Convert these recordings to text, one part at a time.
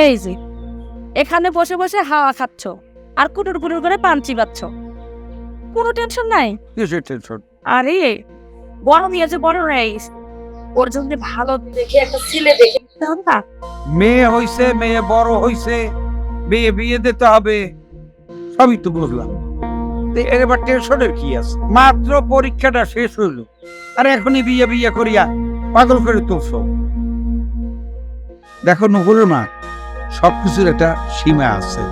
এই যে এখানে বসে বসে হাওয়া খাচ্ছ আর কুটুর কুটুর করে পান চিবাচ্ছ। কোনো টেনশন নাই? টেনশন আরে বড় নিয়ে যে বড় রাইস ওর জন্য ভালো দেখে একটা ছেলে দেখে না? মেয়ে হইছে মেয়ে বড় হইছে মেয়ে বিয়ে দিতে হবে সবই তো বুঝলাম। এবার টেনশনের কি আছে? মাত্র পরীক্ষাটা শেষ হইল আর এখনই বিয়ে বিয়ে করিয়া পাগল করে তুলছো। দেখো নুপুরের মা সবকিছুর একটা সীমা আছে।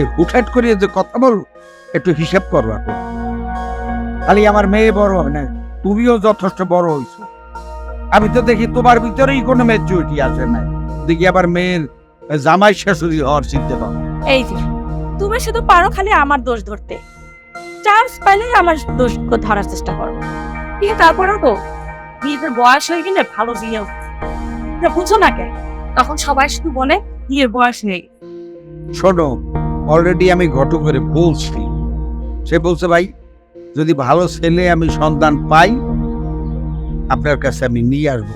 এই হুটহাট করিয়ে যে কথা বল একটু হিসাব করো এখন। খালি আমার মেয়ে বড় হয় না, তুমিও যথেষ্ট বড় হইছো। আমি তো দেখি তোমার ভিতরেই কোনো ম্যাচুরিটি আসে না। দেখি আবার মেয়ের জামাই শাশুড়ি হওয়ার চিন্তা করো এই যে, তুমি শুধু পারো খালি আমার দোষ ধরতে। চান্স পাইলে আমার দোষ ধরার চেষ্টা করো। কিন্তু তারপরে তো বিয়ের বয়স হয়ে গেলে ভালো বিয়ে বুঝো না কেন তখন সবাই শুধু বলে বিয়ের বয়স নেই। শোনো অলরেডি আমি ঘটো করে বলছি। সে বলছে ভাই যদি ভালো ছেলে আমি সন্তান পাই আপনার কাছে আমি নিয়ে আসব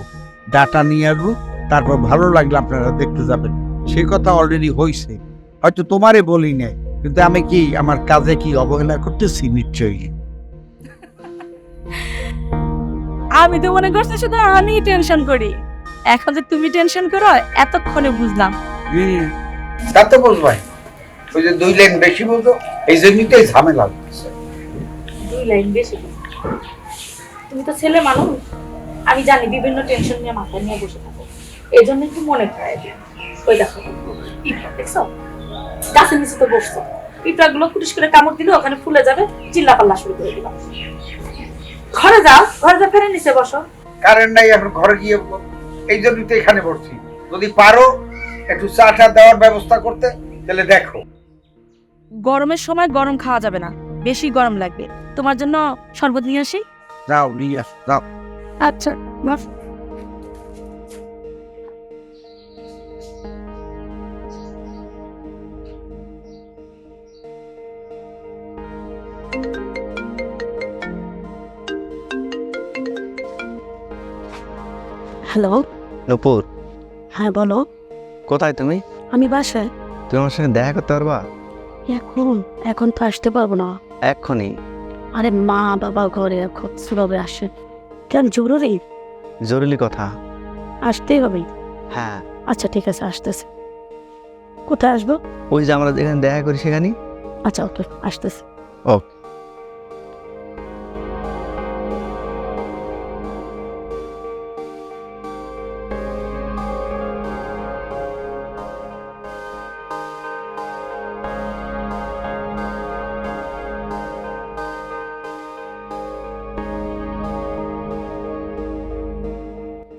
ডাটা নিয়ে আসব তারপর ভালো লাগলে আপনারা দেখতে যাবেন। সে কথা অলরেডি হয়েছে হয়তো তোমারে বলি নাই কিন্তু আমি কি আমার কাজে কি অবহেলা করতেছি? নিশ্চয়ই। আমি তো মনে করছি শুধু আমি টেনশন করি। এখন যে তুমি টেনশন করো এতক্ষণে বুঝলাম। তা তো বুঝবাই ওই যে দুই লাইন বেশি বলতো এই জন্যই তো এই ঝামেলা হচ্ছে। দুই লাইন বেশি তুমি তো ছেলে মানুষ আমি জানি বিভিন্ন টেনশন নিয়ে মাথায় নিয়ে বসে থাকো। এই জন্য একটু মনে খারাপ ওই দেখো পিঁপড়া দেখছ? গাছের নিচে তো বসছো। পিঁপড়া গুলো কুটিস করে কামড় দিলে ওখানে ফুলে যাবে চিল্লা পাল্লা শুরু করে দিলাম। ঘরে যাও ঘরে যা ফেরে নিচে বসো। কারেন্ট নাই এখন ঘরে গিয়ে এই জন্যই তো এখানে পড়ছি যদি পারো একটু চা টা দেওয়ার ব্যবস্থা করতে তাহলে দেখো। গরমের সময় গরম খাওয়া যাবে না বেশি গরম লাগবে। তোমার জন্য শরবত নিয়ে আসি? যাও নিয়ে আস যাও। আচ্ছা বাস হ্যালো নূপুর। হ্যাঁ বলো। কোথায় তুমি? আমি বাসায়। তুমি আমার সঙ্গে দেখা করতে পারবা? এখন এখন তো আসতে পারব না। এক্ষুনি। আরে মা বাবা ঘরে এখন কীভাবে আসে। কেন জরুরি? জরুরি কথা। আসতেই হবে। হ্যাঁ। আচ্ছা ঠিক আছে আসতেছে। কোথায় আসব? ওই যে আমরা যেখানে দেখা করি সেখানে আচ্ছা ওকে আসতেছে। ও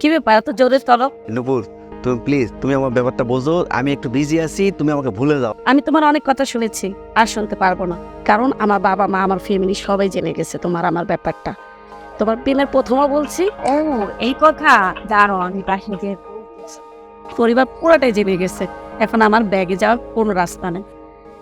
কি ব্যাপার? এত জোরে চলো। নূপুর তুমি প্লিজ তুমি আমার ব্যাপারটা বোঝো আমি একটু বিজি আছি তুমি আমাকে ভুলে যাও। আমি তোমার অনেক কথা শুনেছি আর শুনতে পারব না। কারণ আমার বাবা মা আমার ফ্যামিলি সবাই জেনে গেছে তোমার আমার ব্যাপারটা। তোমার প্রেমের প্রথমও বলছি। ও এই কথা? দাঁড়ো আমি বাহিরে পরিবার পুরোটাই জেনে গেছে। এখন আমার ব্যাগে যাওয়ার কোনো রাস্তা নেই।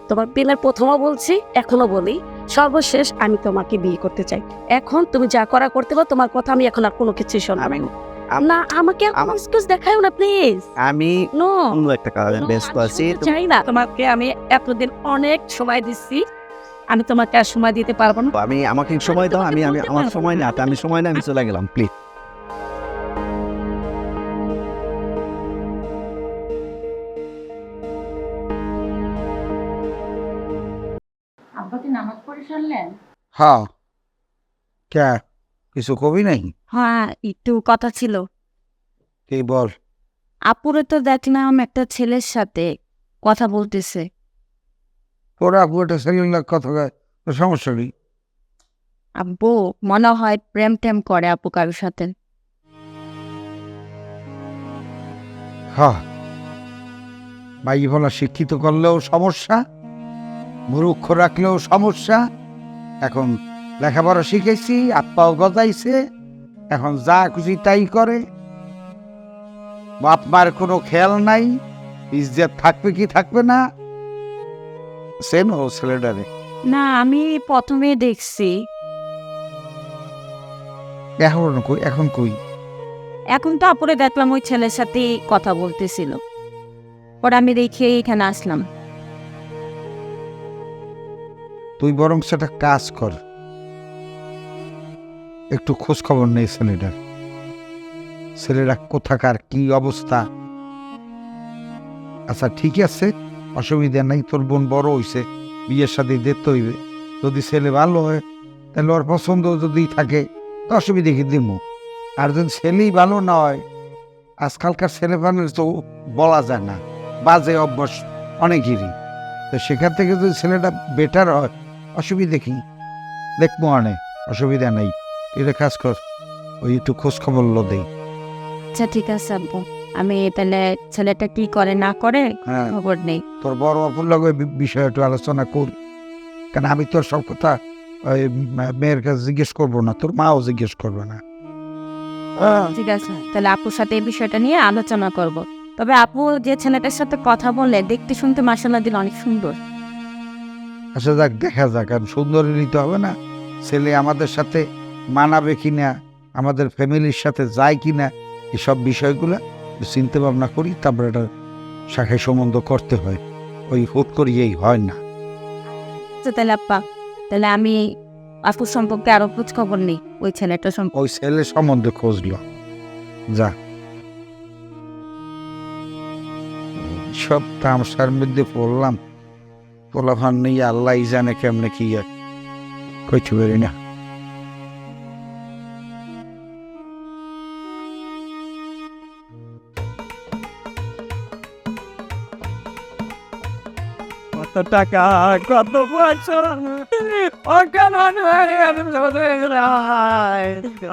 তোমার প্রেমের প্রথমও বলছি এখনও বলি। সর্বশেষ আমি তোমাকে বিয়ে করতে চাই। এখন তুমি যা করা করতে পারো তোমার কথা আমি এখন আর কোনো কিছু শোনাবো আমি না। আম- না আমাকে আমা- এক্সকিউজ দেখাও না প্লিজ আমি নো অন্য একটা কাজে No, ব্যস্ত আছি চাই না তোমাকে আমি এতদিন অনেক সময় দিচ্ছি আমি তোমাকে আর সময় দিতে পারব না। আমি আমাকে সময় দাও আমি আমি আমার সময় না। না আমি সময় না আমি চলে গেলাম প্লিজ আব্বা কি নামাজ পড়ে সারলেন? হ্যাঁ। কে? কিছু কবি নাই? হ্যাঁ একটু কথা ছিল। কি বল? আপুরে তো দেখলাম একটা ছেলের সাথে কথা বলতেছে। ওরা আপু একটা সেলিং কথা কয়, সমস্যা নেই আব্বু মনে হয় প্রেম টেম করে আপু কারোর সাথে। হ্যাঁ ভাই বলা শিক্ষিত করলেও সমস্যা মূর্খ রাখলেও সমস্যা এখন লেখাপড়া শিখেছি আত্মাও গজাইছে এখন যা খুশি তাই করে। বাপ মার কোনো খেয়াল নাই ইজ্জত থাকবে কি থাকবে না? সেন ও ছেলেটারে। না আমি প্রথমে দেখছি। এখন কই এখন কই? এখন তো আপুরে দেখলাম ওই ছেলের সাথে কথা বলতেছিল। পরে আমি রেখে এখানে আসলাম। তুই বরং সেটা কাজ কর। একটু খোঁজ খবর নেই ছেলেটার। ছেলেরা কোথাকার, কি অবস্থা? আচ্ছা ঠিক আছে, অসুবিধা নাই, তোর বোন বড় হইছে, বিয়ের সাথে দেখতে হইবে। যদি ছেলে ভালো হয়, তাহলে ওর পছন্দ যদি থাকে, তো অসুবিধা কি দিব? আর যদি ছেলেই ভালো না হয়, আজকালকার ছেলে মানুষ তো বলা যায় না, বাজে অভ্যাস অনেকেরই। তো সেখান থেকে যদি ছেলেটা বেটার হয়, অসুবিধা কি? দেখব অনেক অসুবিধা নেই। এটা কাজ কর ওই একটু খোঁজ খবর লো দেই। আচ্ছা ঠিক আছে আব্বু। আমি তাহলে ছেলেটা কি করে না করে হ্যাঁ। খবর নেই। তোর বড় অপুর লগে বি- বিষয়ে একটু আলোচনা করি। কারণ আমি তোর সব কথা ওই মে- মেয়ের কাছে জিজ্ঞেস করব না তোর মাও জিজ্ঞেস করবে না। হ্যাঁ ঠিক আছে। তাহলে আপুর সাথে এই বিষয়টা নিয়ে আলোচনা করব। তবে আপু যে ছেলেটার সাথে কথা বললে দেখতে শুনতে মাসাল্লাহ দিল অনেক সুন্দর। আচ্ছা যাক দেখা যাক আর সুন্দরী নিতে হবে না। ছেলে আমাদের সাথে মানাবে কি না আমাদের ফ্যামিলির সাথে যায় কি না এসব বিষয়গুলো চিন্তা ভাবনা করি তারপরে এটা শাখায় সম্বন্ধ করতে হয়। ওই হুট করিয়েই হয় না। আচ্ছা তাহলে আপা তাহলে আমি আপুর সম্পর্কে আরও খোঁজ খবর নেই ওই ছেলেটার সম্পর্কে। ওই ছেলে সম্বন্ধে খোঁজলো যা। সব তামসার মধ্যে পড়লাম। পোলাফান নেই আল্লাহ জানে কেমনে কি কইতে পারি না। কত টাকা, কত বছর?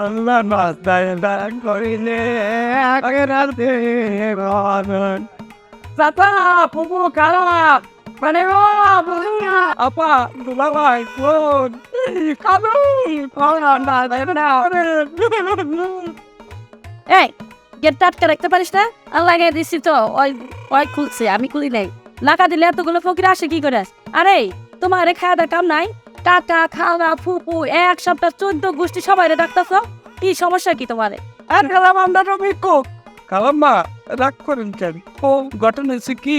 আল্লাহ মাস্তায় দান করিলে রাতে চাচা পুপু খারাপ। মানে আপা দুলা ভাই কোন কাদু কোন না না। এই গেটটা আটকে রাখতে পারিস না? আর লাগিয়ে দিছি তো। ওই ওই খুলছে, আমি খুলি নাই। লাগা দিলে এতগুলো ফকির আসে কি করে? আরে তোমার খাওয়া দাওয়া কাম নাই। কাকা খাওয়া ফুপু এক সপ্তাহ চোদ্দ গোষ্ঠী সবাই ডাক্তার কি সমস্যা কি তোমার? আর কালাম আমরা কোক। কালাম রাগ করেন কেন? ও ঘটনা হচ্ছে কি?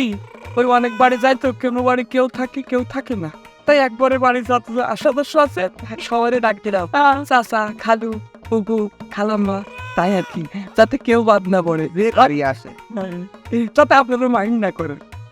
ওই অনেক বাড়ি যাই তো কেন বাড়ি কেউ থাকে কেউ থাকে না। তাই একবারে বাড়ি যত সদস্য আছে সবারে ডাক দিলাম। চাচা খালু পুকু খালাম্মা তাই আর কি। যাতে কেউ বাদ না পড়ে। যে আসে। যাতে আপনারা মাইন্ড না করেন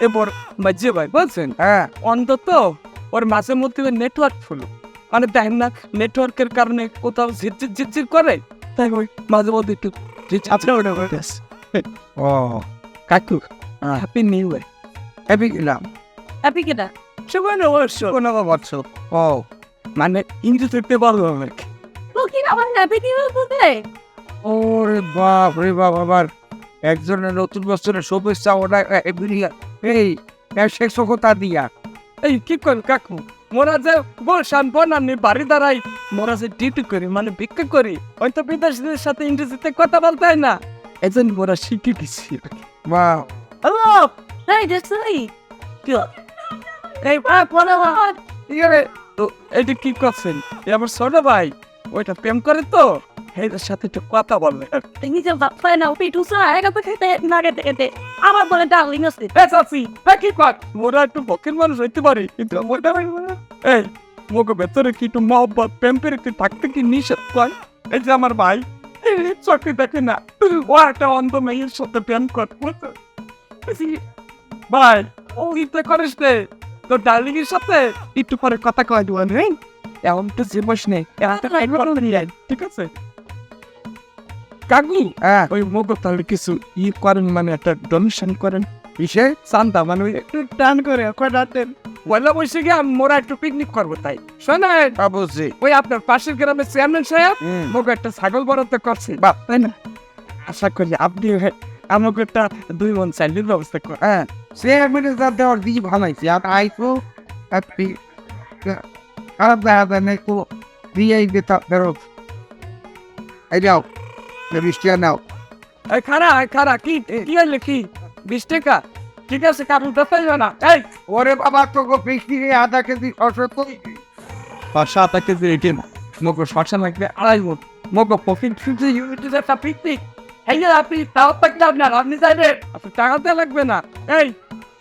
এবার মাঝে ভাই বলছেন হ্যাঁ। অন্তত ওর মাঝে মধ্যে নেটওয়ার্ক ফুল মানে দেখেন না নেটওয়ার্কের কারণে কোথাও ঝিরঝির ঝিরঝির করে। তাই ওই মাঝে মধ্যে একটু আপনি ওটা ও কাকু হ্যাঁ। হ্যাপি নিউ ইয়ার হ্যাপি গেলাম হ্যাপি শুভ ও মানে ইংরেজিতে বলব অনেক ফকির আমার হ্যাপি নিউ ইয়ার বলতে? ওরে বাপ রে বাপ আবার একজনের নতুন বছরের শুভেচ্ছা ওটা এমনি এই শেষ কথা দিয়া। এই কি করেন কাকু? মোরা যে বলশান বনানি বাড়ি দাঁড়াই। মোরা যে ডিউটি করি মানে ভিক্ষা করি। হয়তো বিদেশিদের সাথে ইংরেজিতে কথা বলতে হয় না। এজন্য মোরা শিখে গেছি বা হ্যালো এই দেখছই এই ভাই পরে ইয়ে তো এটা কি করছেন? এ আমার ছোট ভাই ওইটা প্রেম করে তো? এদের সাথে একটু কথা বললে নিজে বাপ্পাই না পিটু সা একা তো খেতে না খেতে খেতে আমার বলে ডার্লিং আছে চাচি এ কি কর? মোরা একটু বকের মানুষ হইতে পারি কিন্তু মোটা এই মোকে ভেতরে কি একটু মহব্বত প্রেম প্রীতি থাকতে কি নিষেধ কয় এই যে আমার ভাই চোখে দেখে না ও একটা অন্ধ মেয়ের সাথে প্রেম করে বুঝছ? ভাই ও ইতে করিস নে। তোর ডার্লিং এর সাথে একটু পরে কথা কয় নেই এমন তো জীবস নেই ঠিক আছে? কাকু হ্যাঁ। ওই তাহলে কিছু ই করেন মানে একটা ডোনেশন করেন। কিসে? চান্দা মানে একটু টান করে পয়লা মোরা একটু পিকনিক করব তাই। শোনেন অবশ্যই ওই আপনার পাশের গ্রামের চেয়ারম্যান সাহেব মোগো একটা ছাগল বরাদ্দ করছে। তাই না? আশা করি আপনি আমাকে একটা দুই মন চাইলের ব্যবস্থা করেন। হ্যাঁ চেয়ারম্যানের যা দেওয়ার দিয়ে ভালাইছে আর আপনি খারাপ দেখা যায় না একটু দিয়েই দিতে ফেরত এই যাও। বৃষ্টি নাও এই খারা এই খারা কি কি হইলে কি? বিশ টাকা ঠিক আছে কারণ পাইবে না। এই! ওরে বাবা তোকে বৃষ্টি আধা কেজি সরষে তো পাঁচশো আটা কেজি রেটে না। মগো শশা লাগবে আড়াই মন। মগো পফিন ফিফটি ইউনিটের একটা পিকনিক। এই যে আপনি তাও থাকতে আপনার আপনি চাইলে আপনি টাকা দেওয়া লাগবে না। এই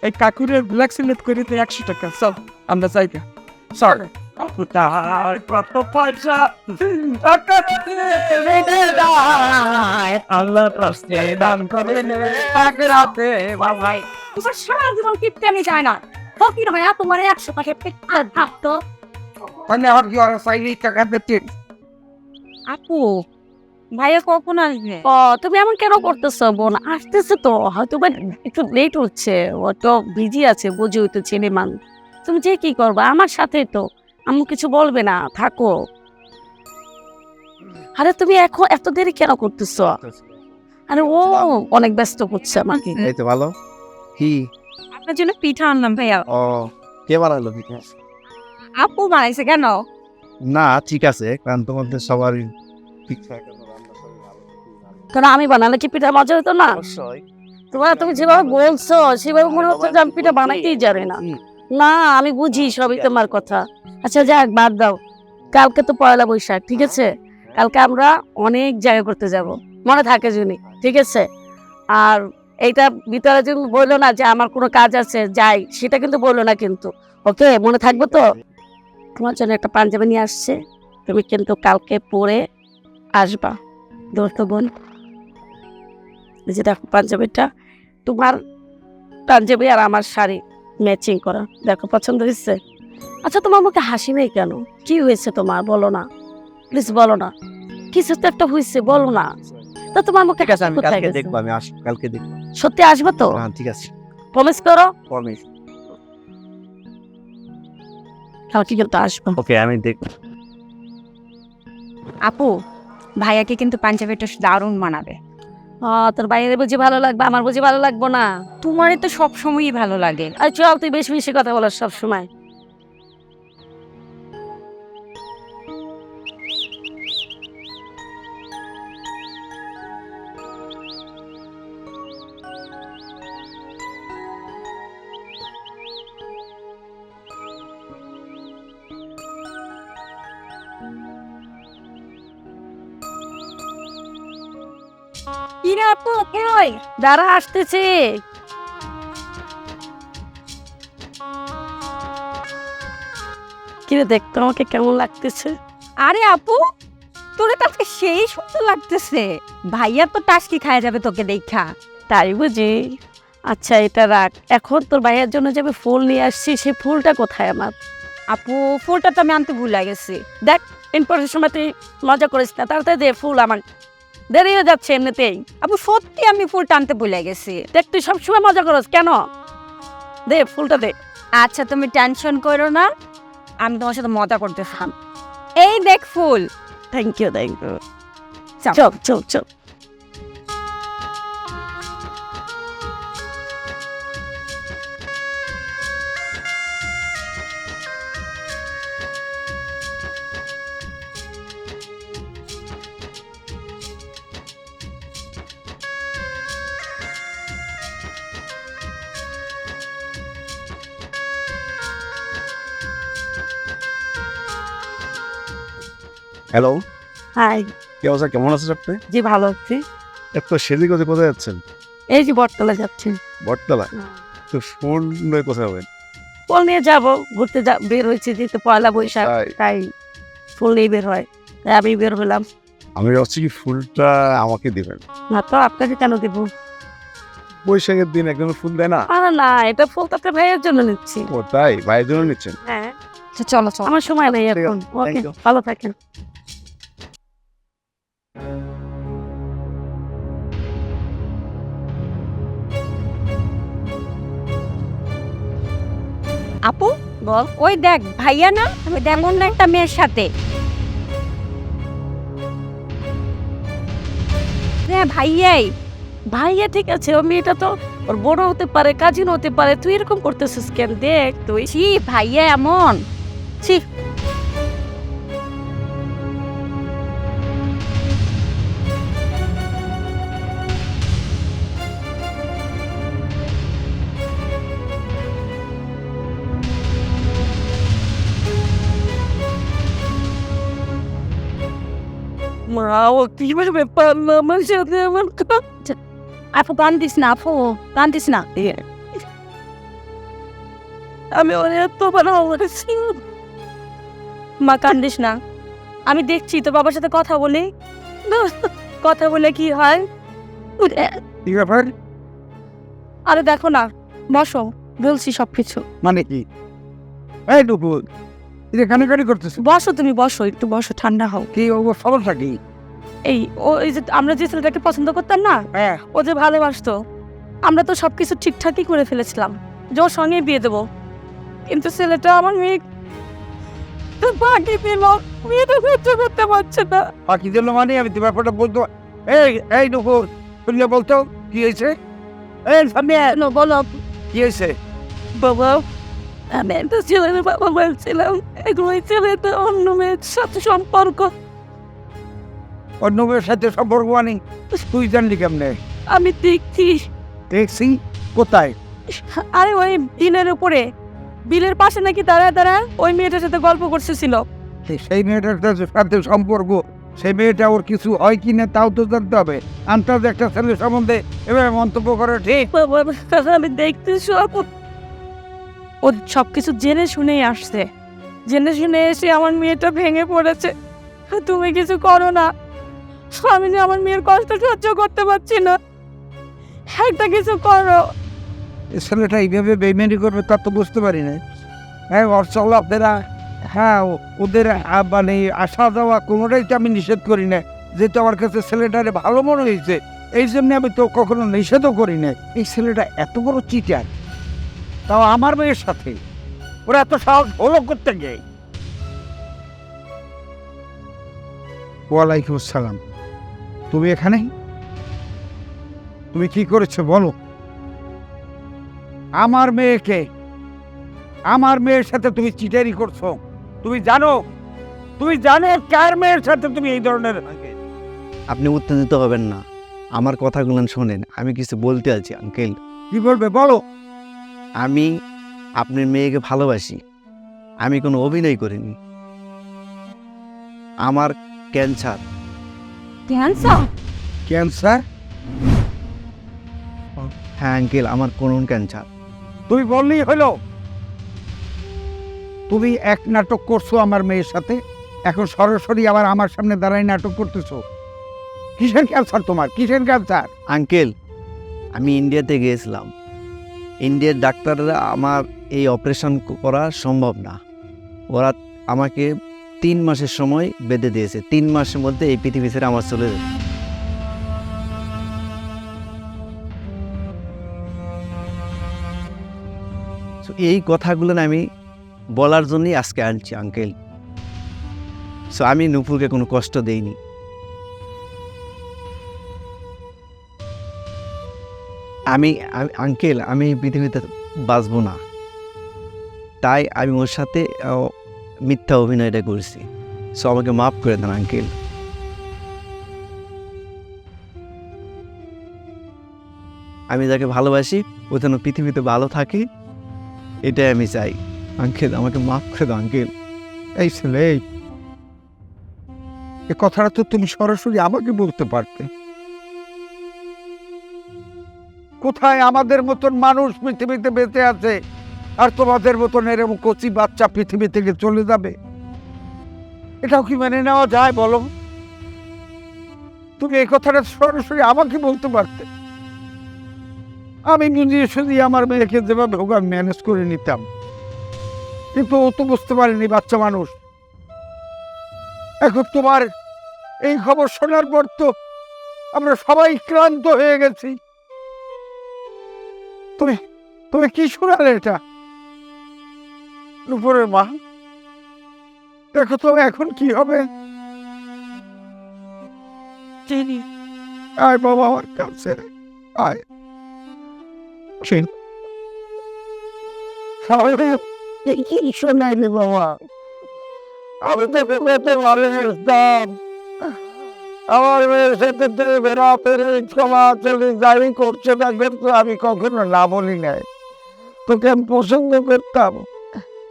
এই কাকুরের ব্ল্যাক সিলেক্ট করে একশো টাকা চল আমরা চাই সর কত পয়সা? আল্লাহ রাস্তে দান করে রাতে বাবাই তোমার সারা জীবন কিপতে আমি যায় না ফকির হয় তোমার একশো টাকা পেটে ভাবতো মানে আমার কি ওরা চাইলে টাকা দিতে আপু ভাইয়া কখন আসবে? ও তুমি এমন কেন করতেছো বোন? আসতেছে তো হয়তো বা একটু লেট হচ্ছে। ও তো বিজি আছে বুঝি তো ছেলে মান তুমি যে কি করবে? আমার সাথে তো। আম্মু কিছু বলবে না থাকো। আরে তুমি এখন এত দেরি কেন করতেছো? আরে ও অনেক ব্যস্ত করছে আমাকে। এই তো ভালো। কি আপনার জন্য পিঠা আনলাম ভাইয়া। ও কে বানালো পিঠা? আপু বানাইছে কেন? না ঠিক আছে কারণ তোমাদের সবারই ভালো। কারণ আমি বানালে কি পিঠা মজা হতো না? তোমার তুমি যেভাবে বলছো সেভাবে মনে হচ্ছে যে আমি পিঠা বানাইতেই জানি না। না আমি বুঝি সবই তোমার কথা। আচ্ছা যাক, বাদ দাও। কালকে তো পয়লা বৈশাখ, ঠিক আছে? কালকে আমরা অনেক জায়গা করতে যাব। মনে থাকে জুনি ঠিক আছে? আর এইটা ভিতরে যদি বলল না যে আমার কোনো কাজ আছে, যাই, সেটা কিন্তু বলল না কিন্তু। ওকে, মনে থাকবে তো? তোমার জন্য একটা পাঞ্জাবি নিয়ে আসছে। তুমি কিন্তু কালকে পরে আসবা। দোস্ত বোন যে দেখো পাঞ্জাবিটা। তোমার পাঞ্জাবি আর আমার শাড়ি ম্যাচিং করা। দেখো, পছন্দ হয়েছে? আচ্ছা তোমার মুখে হাসি নেই কেন? কি হয়েছে তোমার? বলো না। প্লিজ বলো না। কিছু তো একটা হয়েছে বলো না। তো তোমার মুখে ঠিক আছে আমি কালকে দেখব আমি আস কালকে দেখব। সত্যি আসবে তো? হ্যাঁ ঠিক আছে। প্রমিস করো। প্রমিস কালকে কিন্তু আসব। ওকে আমি দেখব আপু ভাইয়াকে কিন্তু পাঞ্জাবিটা দারুণ মানাবে। ও তোর বাইরে বুঝি ভালো লাগবে আমার বুঝি ভালো লাগবো না। তোমারই তো সব সময়ই ভালো লাগে। আর চল তুই বেশি বেশি কথা বলার সব সময় আপু কই দাঁড়া আসতেছে। কিরে দেখতো আমাকে কেমন লাগতেছে? আরে আপু তোরে আজকে সেই সুন্দর লাগতেছে। ভাইয়া তো টাসকি খায় যাবে তোকে দেখা। তাই বুঝি। আচ্ছা এটা রাখ। এখন তোর ভাইয়ের জন্য যে আমি ফুল নিয়ে আসছি সেই ফুলটা কোথায় আমার? আপু ফুলটা তো আমি আনতে ভুলে গেছি। দেখ ইনপোর্টের সময় তুই মজা করিস না। তাড়াতাড়ি দে ফুল আমার। দেরি হয়ে যাচ্ছে এমনিতেই। আপু সত্যি আমি ফুল টানতে ভুলে গেছি। দেখ তুই সবসময় মজা করস কেন? দে ফুলটা দে। আচ্ছা তুমি টেনশন করো না আমি তোমার সাথে মজা করতেছিলাম। এই দেখ ফুল। থ্যাংক ইউ থ্যাংক ইউ চল। চল চল। হ্যালো হাই কি অবস্থা? কেমন আছেন আপনি? জি ভালো আছি। এত সেদিক কোথায় কোথায় যাচ্ছেন? এই যে বটতলা যাচ্ছি। বটতলা? তো ফোন নিয়ে কোথায় হবেন ফুল নিয়ে যাব ঘুরতে যা বের হয়েছি যেহেতু পয়লা বৈশাখ তাই? ফুল নিয়ে বের হয়। তাই আমি বের হলাম। আমি ভাবছি কি ফুলটা আমাকে দিবেন? না তো আপনাকে কেন দেবো? বৈশাখের দিন একজন ফুল দেয় না? আরে না এটা ফুল তো আপনার ভাইয়ের জন্য নিচ্ছি। ও তাই? ভাইয়ের জন্য নিচ্ছেন? হ্যাঁ। আচ্ছা, চলো চলো। আমার সময় নেই এখন। ওকে ভালো থাকেন। আপু, বল ওই দেখ, ভাইয়া না? ওই দেখ অন্য একটা মেয়ের সাথে। হ্যাঁ ভাইয়াই ভাইয়া ঠিক আছে, ও মেয়েটা তো ওর বড় হতে পারে কাজিন হতে পারে, তুই এরকম করতেছিস কেন? দেখ তুই। ছি, ভাইয়া এমন। ছি। মা ও কীভাবে পারল আমার সাথে আমার আপু গান দিস না আপু গান দিস না আমি ওর মা কান দিস না আমি দেখছি তো বাবার সাথে কথা বলি? কথা বলে কি হয়? ব্যাপার? আরে দেখো না বসো বলছি সবকিছু। মানে কি? এই কানাকানি করতেছে। বসো তুমি বসো একটু বসো ঠান্ডা হও। কি ও সমস্যা কি? এই ও এই যে আমরা যে ছেলেটাকে পছন্দ করতাম না হ্যাঁ। ও যে ভালোবাসতো আমরা তো সবকিছু ঠিকঠাকই করে ফেলেছিলাম। যে ওর সঙ্গে বিয়ে দেবো। কিন্তু ছেলেটা আমার মেয়ে তো বাকি পেল বিয়েটা সহ্য করতে পারছে না। বাকি দিল মানে? আমি তো ব্যাপারটা বলতো এই এই দুপুর শুনলে বলতো? কি হয়েছে? এই সামনে বলো। কি হয়েছে? বাবা আমি একটা ছেলের বাবা বলছিলাম এখন ওই ছেলেটা অন্য মেয়ের সাথে সম্পর্ক। অন্য মেয়ের সাথে সম্পর্ক মানে? তুই জানলি কেমনে? আমি দেখছি। দেখছি? কোথায়? আরে ওই বিলের উপরে। বিলের পাশে নাকি দাঁড়ায় দাঁড়ায় ওই মেয়েটার সাথে গল্প করতেছিল। সেই- মেয়েটার সাথে- সম্পর্ক সেই মেয়েটা ওর কিছু হয় কি না তাও তো জানতে হবে। আন্তাজ একটা ছেলের সম্বন্ধে এভাবে মন্তব্য করে ঠিক? বাবা আমি দেখতে সব ও সব কিছু জেনে শুনেই আসছে। জেনে শুনে এসে আমার মেয়েটা ভেঙে পড়েছে। তুমি কিছু করো না। আমি যে আমার মেয়ের কষ্ট সহ্য করতে পারছি না। একটা কিছু করো। ছেলেটা এইভাবে বেইমানি করবে, তা তো বুঝতে পারি না হ্যাঁ ওর চলাফেরা হ্যাঁ ওদের মানে আসা যাওয়া কোনোটাই তো আমি নিষেধ করি না যেহেতু আমার কাছে ছেলেটারে ভালো মনে হয়েছে, এই জন্য আমি তো কখনো নিষেধও করি না এই ছেলেটা এত বড় চিটার তাও আমার মেয়ের সাথে। ওরা এত সাহস হলো করতে গিয়ে। ওয়ালাইকুম আসসালাম। তুমি এখানে? তুমি কি করেছ বলো? আমার মেয়েকে আমার মেয়ের সাথে তুমি চিটারি করছ। তুমি জানো তুমি জানো কার মেয়ের সাথে তুমি এই ধরনের আপনি উত্তেজিত হবেন না। আমার কথাগুলো শোনেন আমি কিছু বলতে আছি আঙ্কেল। কি বলবে বলো? আমি আপনার মেয়েকে ভালোবাসি। আমি কোনো অভিনয় করিনি। আমার ক্যান্সার। ক্যান্সার? ক্যান্সার? হ্যাঁ আঙ্কেল আমার কোন ক্যান্সার। তুমি বললেই হলো। তুমি এক নাটক করছ আমার মেয়ের সাথে। এখন সরাসরি আবার আমার সামনে দাঁড়ায় নাটক করতেছো। কিসের ক্যান্সার তোমার? কিসের ক্যান্সার? আঙ্কেল আমি ইন্ডিয়াতে গিয়েছিলাম। ইন্ডিয়ার ডাক্তাররা আমার এই অপারেশন করা সম্ভব না। ওরা আমাকে তিন মাসের সময় বেঁধে দিয়েছে। তিন মাসের মধ্যে এই পৃথিবী ছেড়ে আমার চলে যাবে। এই কথাগুলো আমি বলার জন্যই আজকে আনছি আঙ্কেল সো আমি নুপুরকে কোনো কষ্ট দেইনি। আমি আঙ্কেল, আমি পৃথিবীতে বাঁচবো না। তাই আমি ওর সাথে মিথ্যা অভিনয়টা করছি। সো আমাকে মাফ করে দেন, আঙ্কেল। আমি যাকে ভালোবাসি, ও যেন পৃথিবীতে ভালো থাকে, এটাই আমি চাই। আঙ্কেল, আমাকে মাফ করে দাও, আঙ্কেল। এই ছেলে, এই কথাটা তো তুমি সরাসরি আমাকে বলতে পারতে। কোথায় আমাদের মতন মানুষ পৃথিবীতে বেঁচে আছে? আর তোমাদের মতন এরকম কচি বাচ্চা পৃথিবী থেকে চলে যাবে? এটাও কি মেনে নেওয়া যায় বলো? তুমি এই কথাটা সরাসরি আমাকে বলতে পারতে। আমি বুঝিয়ে শুধু আমার মেয়েকে যেভাবে হোক আমি ম্যানেজ করে নিতাম। কিন্তু ও তো বুঝতে পারেনি, বাচ্চা মানুষ। এখন তোমার এই খবর শোনার পর তো আমরা সবাই ক্লান্ত হয়ে গেছি। তুমি তুমি কি শোনালে এটা? উপরের মা, দেখো তো এখন কি হবে। আয় বাবা আমার কাছে, আয়। কি শোনাইনি বাবা? আমি তো পেতে ভালো বুঝতাম আমার তো বেড়া পেরে ক্ষমা চলে করছে না কিন্তু আমি কখনো না বলি নাই। তোকে আমি পছন্দ করতাম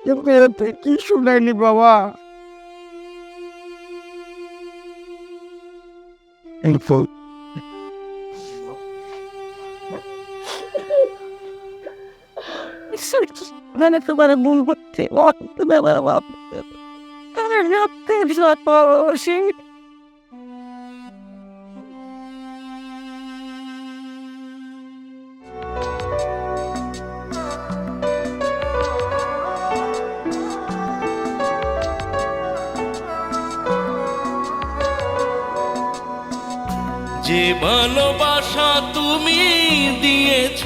কিন্তু এতে কি শুনাইনি বাবা? মানে তোমার ভুল করছে আমি রাখতে পারছি যে ভালোবাসা তুমি দিয়েছ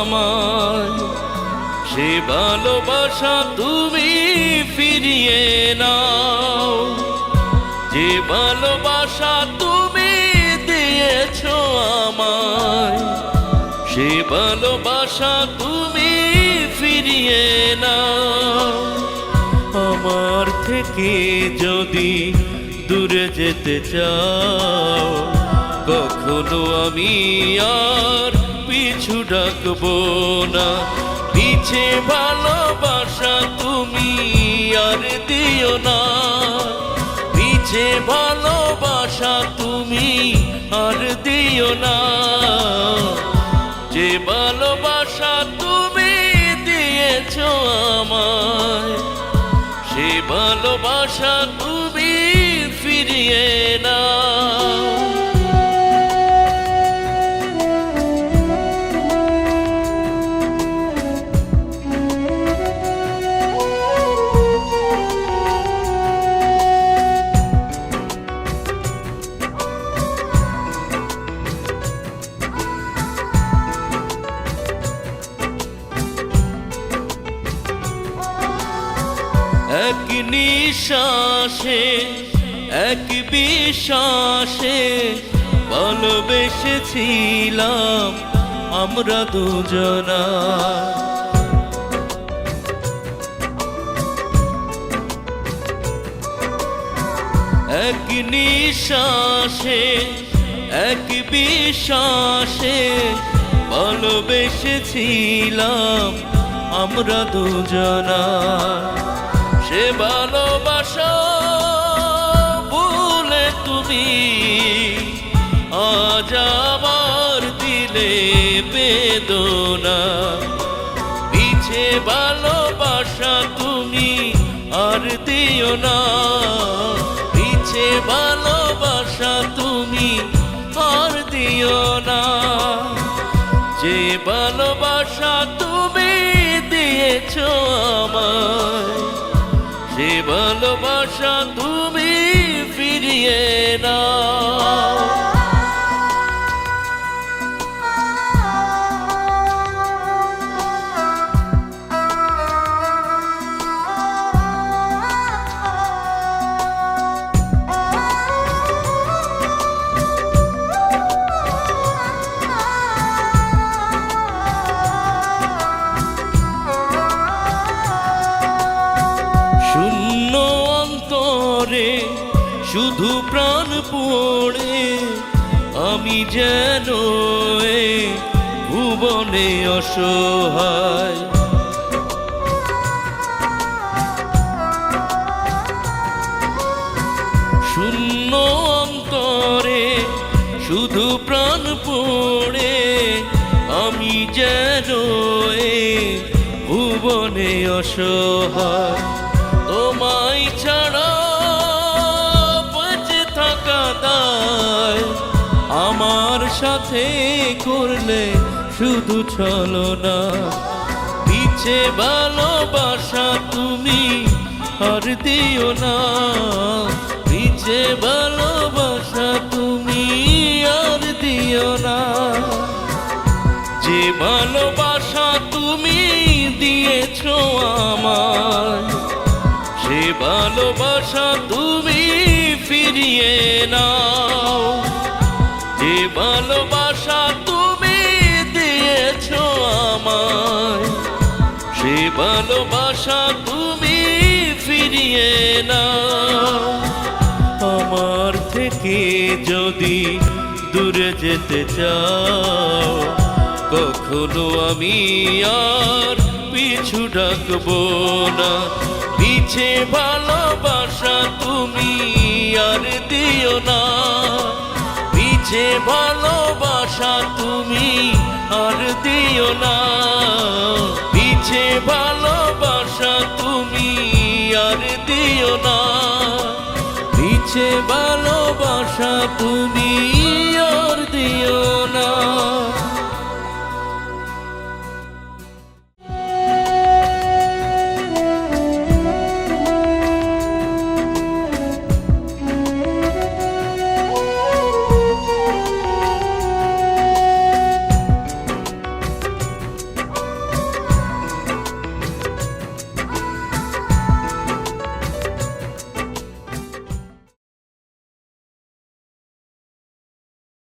আমায়, সে ভালোবাসা তুমি ফিরিয়ে নাও। যে ভালোবাসা তুমি দিয়েছ আমায়, সে ভালোবাসা তুমি ফিরিয়ে নাও। আমার থেকে যদি দূরে যেতে চাও কখনো আমি আর পিছু ডাকবো না। পিছে ভালোবাসা তুমি আর দিও না। পিছে ভালোবাসা তুমি আর দিও না। যে ভালোবাসা তুমি দিয়েছ আমায়, সে ভালোবাসা তুমি ফিরিয়ে না নিঃশ্বাসে এক বিশ্বাসে ভালোবেসেছিলাম আমরা দুজনা। এক নিঃশ্বাসে, এক বিশ্বাসে ভালোবেসেছিলাম আমরা দুজনা। সে ভালোবাসা আজ আমার শুধু প্রাণ পড়ে, আমি যেন ভুবনে অসহায়। শূন্য অন্তরে শুধু প্রাণ পড়ে, আমি যেন ভুবনে অসহায়। চলো না। পিছে ভালোবাসা তুমি আর দিও না। পিছে ভালোবাসা তুমি আর দিও না। যে ভালোবাসা তুমি দিয়েছ আমায়, সে ভালোবাসা তুমি ফিরিয়ে নাও। যে ভালোবাসা ভালোবাসা তুমি ফিরিয়ে না আমার থেকে যদি দূরে যেতে চাও, কখনো আমি আর পিছু ডাকবো না। পিছে ভালোবাসা তুমি আর দিও না। পিছে ভালোবাসা তুমি আর দিও না। দিও ভালোবাসা তুমি।